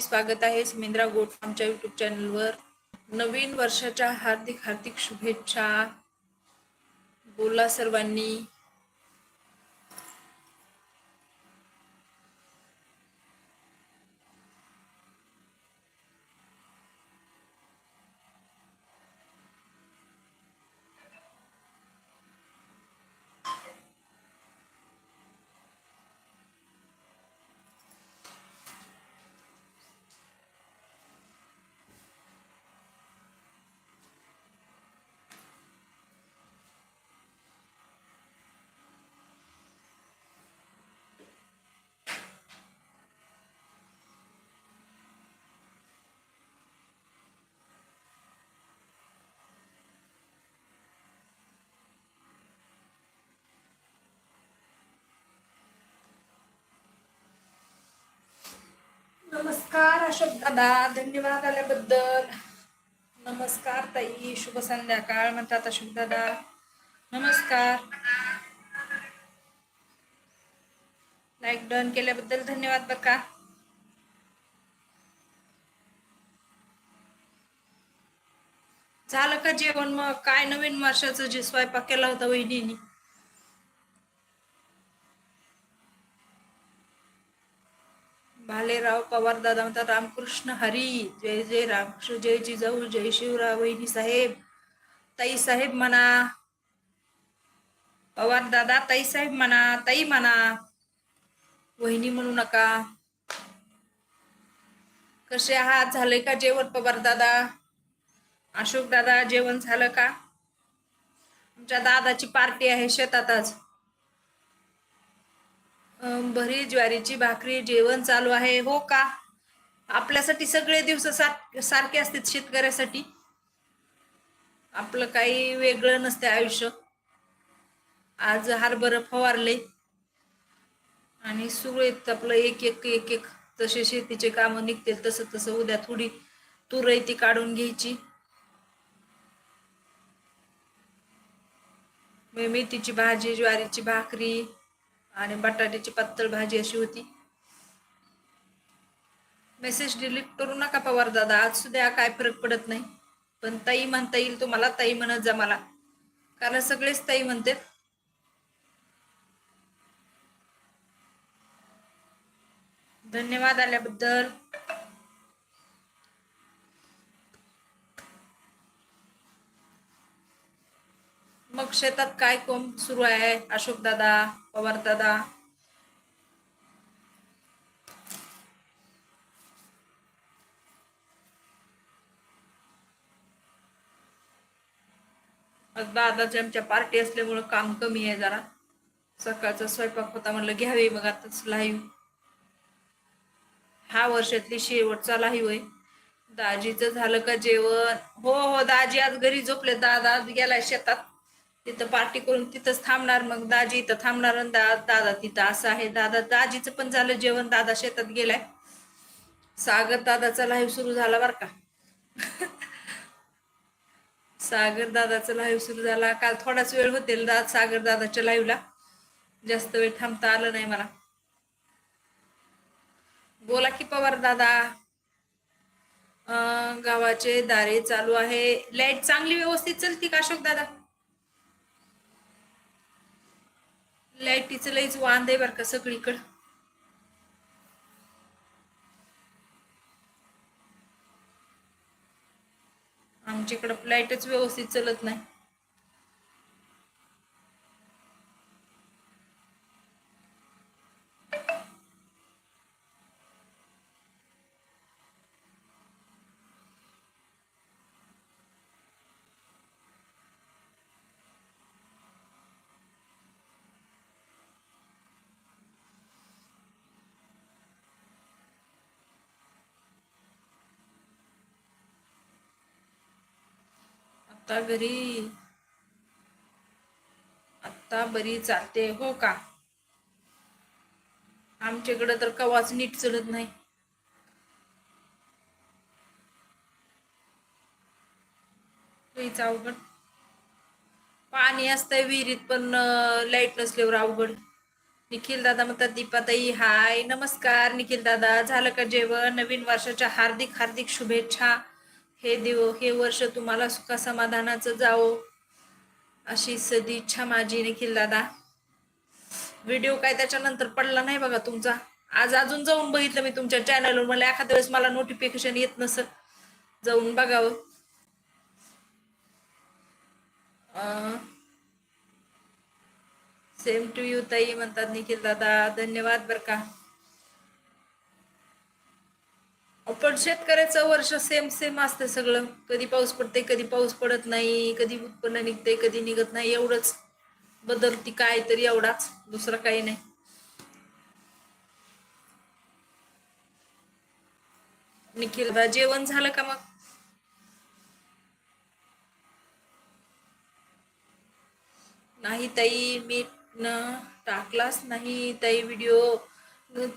मंडळी स्वागत आहे. सुमिंद्रा गोट आमच्या युट्यूब चॅनलवर नवीन वर्षाच्या हार्दिक हार्दिक शुभेच्छा. बोला सर्वांनी. नमस्कार अशोक दादा धन्यवाद आल्याबद्दल. नमस्कार ताई शुभ संध्याकाळ म्हणतात अशोक दादा. नमस्कार. लाईक डन केल्याबद्दल धन्यवाद बका. का झालं का जेवण मग? काय नवीन वर्षाचं जे स्वयंपाक केला होता वहिनी भालेराव पवार दादा म्हणतात रामकृष्ण हरी जय जय रामकृष्ण जय जिजाऊ जय शिवराव वहिनी साहेब ताई साहेब म्हणा. पवार दादा ताई साहेब म्हणा ताई म्हणा वहिनी म्हणू नका. कसे आहात? झाले का जेवण पवार दादा? अशोक दादा जेवण झालं का? आमच्या दादाची पार्टी आहे शेतातच भरी ज्वारीची भाकरी जेवण चालू आहे. हो का? आपल्यासाठी सगळे दिवस सार सारखे असतात शेतकऱ्यासाठी. आपलं काही वेगळं नसते आयुष्य. आज हरभर फवारले. आणि सुरळीत आपलं एक एक एक एक तसे शेतीचे कामं निघतील तसं तसं उद्या थोडी तुरई ती काढून घ्यायची. मे- मेथीची भाजी ज्वारीची भाकरी आणि बटाट्याची पातळ भाजी अशी होती. मेसेज डिलीट करू नका पवार दादा आज सुद्धा काय फरक पडत नाही. पण ताई म्हणता येईल तुम्हाला ताई म्हणत जा मला. कारण सगळेच ताई म्हणते. धन्यवाद आल्याबद्दल. मग शेतात काय कोण सुरू आहे? अशोक दादा पवार दादा. दादाची आमच्या पार्टी असल्यामुळं काम कमी आहे जरा. सकाळचा स्वयंपाक होता म्हणलं घ्यावी मग आताच लाईव्ह हा वर्षातली शेवटचा लाईव्ह आहे. दाजीचं झालं का जेवण? हो हो दाजी आज घरी झोपले. दादा आज गेलाय शेतात. तिथं पार्टी करून तिथंच थांबणार मग दाजी इथं थांबणार आणि दा दादा तिथं असं आहे. दादा दाजीचं पण झालं जेवण दादा शेतात गेलाय. सागर दादाचा लाईव्ह सुरू झाला बर का. सागर दादाचा लाईव्ह सुरू झाला. काल थोडाच वेळ होतील दा सागर दादाच्या लाईव्हला जास्त वेळ थांबता आलं नाही मला. बोला की पवार दादा. गावाचे दारे चालू आहे. लाइट चांगली व्यवस्थित चलती का अशोक दादा? लाईटीचं लईच वांद आहे बरं का सगळीकडं. आमच्याकडं लाईटच व्यवस्थित चलत नाही. आता घरी. आत्ता बरी चालते हो का? आमच्याकडं तर कवाच नीट चढत नाही. अवघड. पाणी असतंय विहिरीत पण लाइट नसल्यावर अवघड. निखिल दादा म्हणतात दीपाताई हाय नमस्कार निखिल दादा. झालं का जेवण? नवीन वर्षाच्या हार्दिक हार्दिक शुभेच्छा. हे देव हे वर्ष तुम्हाला सुखा समाधानाचं जावो. अशी सदिच्छा माझी निखिल दादा. व्हिडिओ काय त्याच्यानंतर पडला नाही बघा तुमचा. आज अजून जाऊन बघितलं मी तुमच्या चॅनलवर मला एखाद्या वेळेस मला नोटिफिकेशन येत नसत जाऊन बघावं. सेम टू यू ताई म्हणतात निखिल दादा. धन्यवाद बर का. पण शेतकऱ्याचं वर्ष सेम सेम असतं सगळं. कधी पाऊस पडते कधी पाऊस पडत नाही कधी उत्पन्न निघते कधी निघत नाही एवढंच. बदलती काय तरी एवढाच दुसरा काही नाही. निखिल जेवण झालं का मग? नाही ताई मी न टाकलाच नाही ताई व्हिडिओ.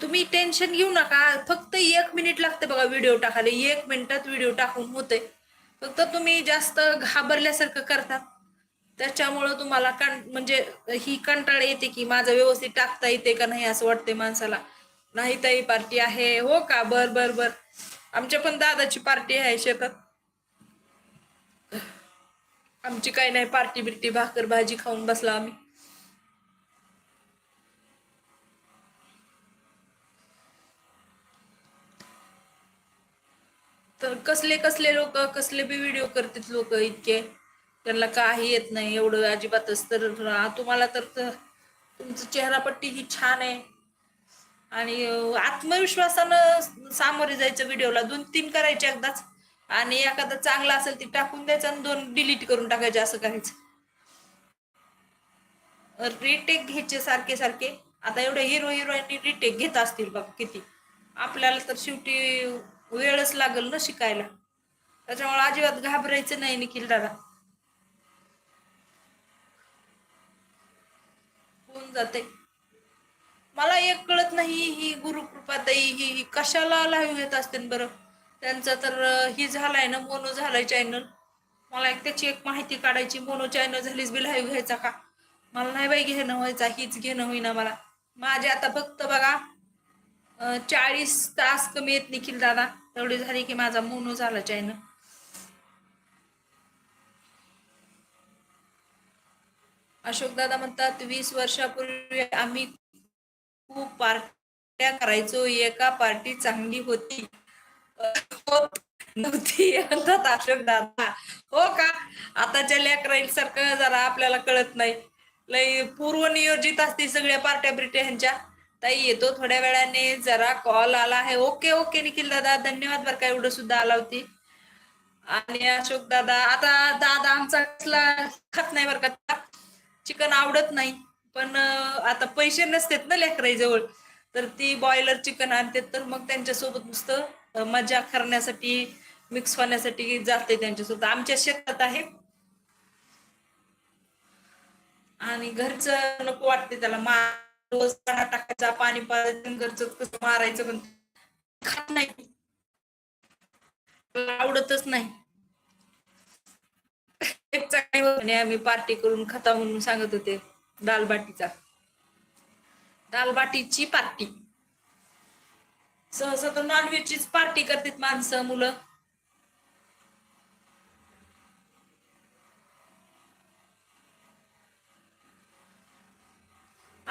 तुम्ही टेन्शन घेऊ नका. फक्त एक मिनिट लागते बघा व्हिडिओ टाकायला. एक मिनिटात व्हिडिओ टाकून होते फक्त तुम्ही जास्त घाबरल्यासारखं करतात त्याच्यामुळं तुम्हाला कं म्हणजे ही कंटाळ येते की माझं व्यवस्थित टाकता येते का नाही असं वाटते माणसाला. नाही ताई पार्टी आहे. हो का? बर बर बर. आमच्या पण दादाची पार्टी आहे शेतात. आमची काही नाही. पार्टी बिर्टी भाकर भाजी खाऊन बसला आम्ही. तर कसले कसले लोक कसले बी व्हिडिओ करतात लोक इतके. त्यांना काही येत नाही एवढं अजिबातच. तर तुम्हाला तर तुमचं चेहरापट्टी ही छान आहे. आणि आत्मविश्वासानं सामोरे जायचं व्हिडिओला दोन तीन करायचे एकदाच. आणि एखादा चांगला असेल ती टाकून द्यायचं आणि दोन डिलीट करून टाकायचे असं करायचं रिटेक घ्यायचे सारखे सारखे. आता एवढे हिरो हिरोईन रिटेक घेत असतील बघ किती. आपल्याला तर शेवटी वेळच लागल ना शिकायला. त्याच्यामुळे अजिबात घाबरायचं नाही निखिल दादा. होऊन जाते. मला एक कळत नाही ही गुरुकृपाताई ही ही कशाला लाईव्ह घेत असते बरं? त्यांचा तर ही झालाय ना मोनो झालाय चॅनल मला एक त्याची एक माहिती काढायची मोनो चॅनल झालीच बी लाईव्ह घ्यायचा का? मला नाही बाई घेणं व्हायचा हीच घेणं होईना मला. माझे आता फक्त बघा चाळीस तास कमी येत निखिल दादा. तेवढी झाली की माझा मोनो झाला चायनं अशोक दादा म्हणतात वीस वर्षापूर्वी आम्ही खूप पार्ट्या करायचो. एका पार्टी चांगली होती. हो, नव्हती म्हणतात अशोक दादा. हो का? आताच्या लेकराईल सारखं जरा आपल्याला कळत नाही. लय पूर्वनियोजित असते सगळ्या पार्ट्या बिर्ट्या ह्यांच्या ताई येतो थोड्या वेळाने. जरा कॉल आला आहे. ओके ओके निखिल दादा. धन्यवाद बरं का एवढं सुद्धा आला होती. आणि अशोक दादा आता दादा आमचा कसला खात नाही बरं का. चिकन आवडत नाही. पण आता पैसे नसतेत ना लेकराई जवळ तर ती बॉयलर चिकन आणते तर मग त्यांच्यासोबत नुसतं मजा करण्यासाठी मिक्स होण्यासाठी जाते त्यांच्यासोबत. आमच्या शेतात आहे. आणि घरचं नको वाटते त्याला. रोज टाकायचा पाणी पाजायचं घरचं कसं मारायचं पण खात नाही. आवडतच नाही. आम्ही पार्टी करून खाता म्हणून सांगत होते दालबाटीचा दालबाटीची पार्टी सहसा तर नॉनव्हेजचीच पार्टी करतात माणसं मुलं.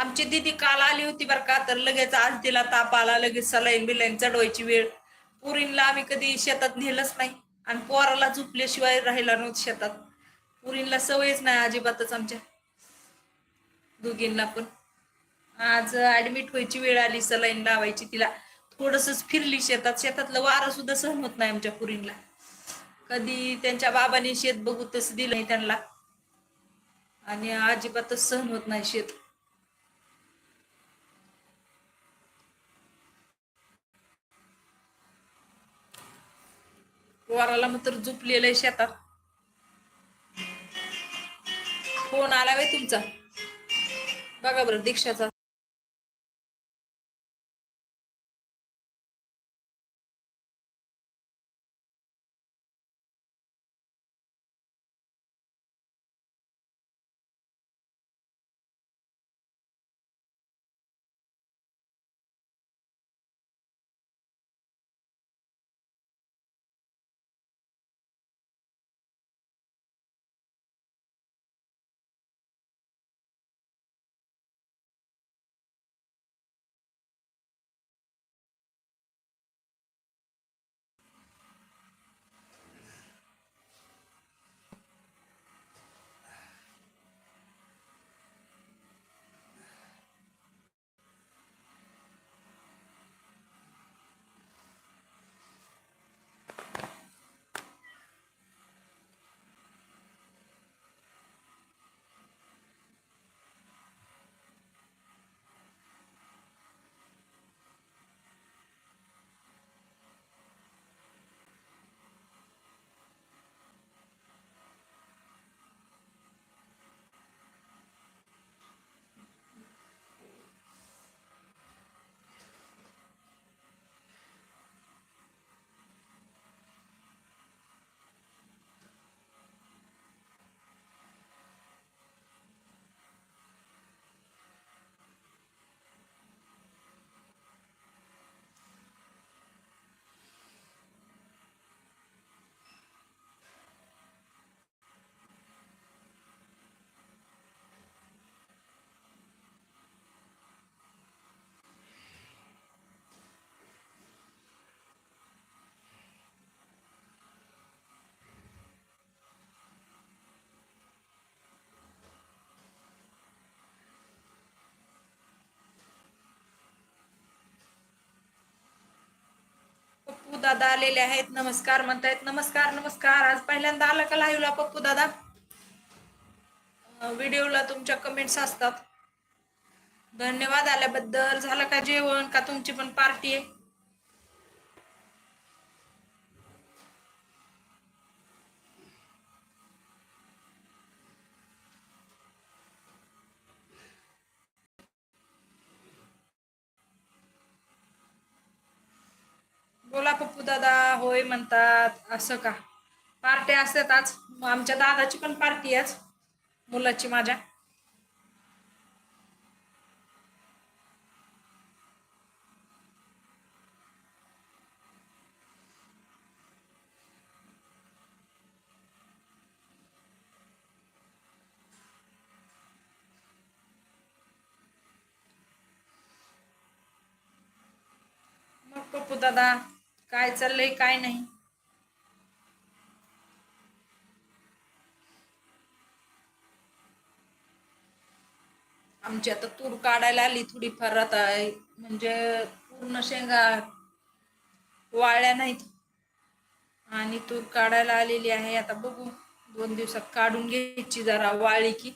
आमची दिदी काल आली होती बरं का तर लगेच आज तिला ताप आला लगेच सलाईन बिलाईन चढवायची वेळ. पुरींला आम्ही कधी शेतात नेलंच नाही आणि पोराला झुपल्याशिवाय राहिला नव्हतं शेतात. पुरींला सवयच नाही अजिबातच आमच्या. दोघींना पण. आज ऍडमिट व्हायची वेळ आली सलाईन लावायची तिला. थोडस फिरली शेतात. शेतातलं वारं सुद्धा सहन होत नाही आमच्या पुरींला कधी त्यांच्या बाबांनी शेत बघू तसं दिलं नाही त्यांना. आणि अजिबातच सहन होत नाही शेत. वाराला मात्र झुपलेलं शेतात. फोन आला वे तुमचा? बघा बरं दीक्षाचा. दादा आलेले आहेत. नमस्कार म्हणतायत. नमस्कार नमस्कार. आज पहिल्यांदा आला का लाईव्हला पप्पू दादा व्हिडिओला तुमच्या कमेंट्स असतात. धन्यवाद आल्याबद्दल. झालं का जेवण? का तुमची पण पार्टी आहे बोला पप्पू दादा होय म्हणतात असं का? पार्टी असतात आज मग आमच्या दादाची पण पार्टी आज मुलाची माझ्या. मग पप्पू दादा काय चाललंय काय नाही. आमची आता तूर काढायला आली थोडीफार आता म्हणजे पूर्ण शेंगा वाळल्या नाहीत. आणि तूर काढायला आलेली आहे आता बघू. दोन दिवसात काढून घ्यायची जरा वाळी की.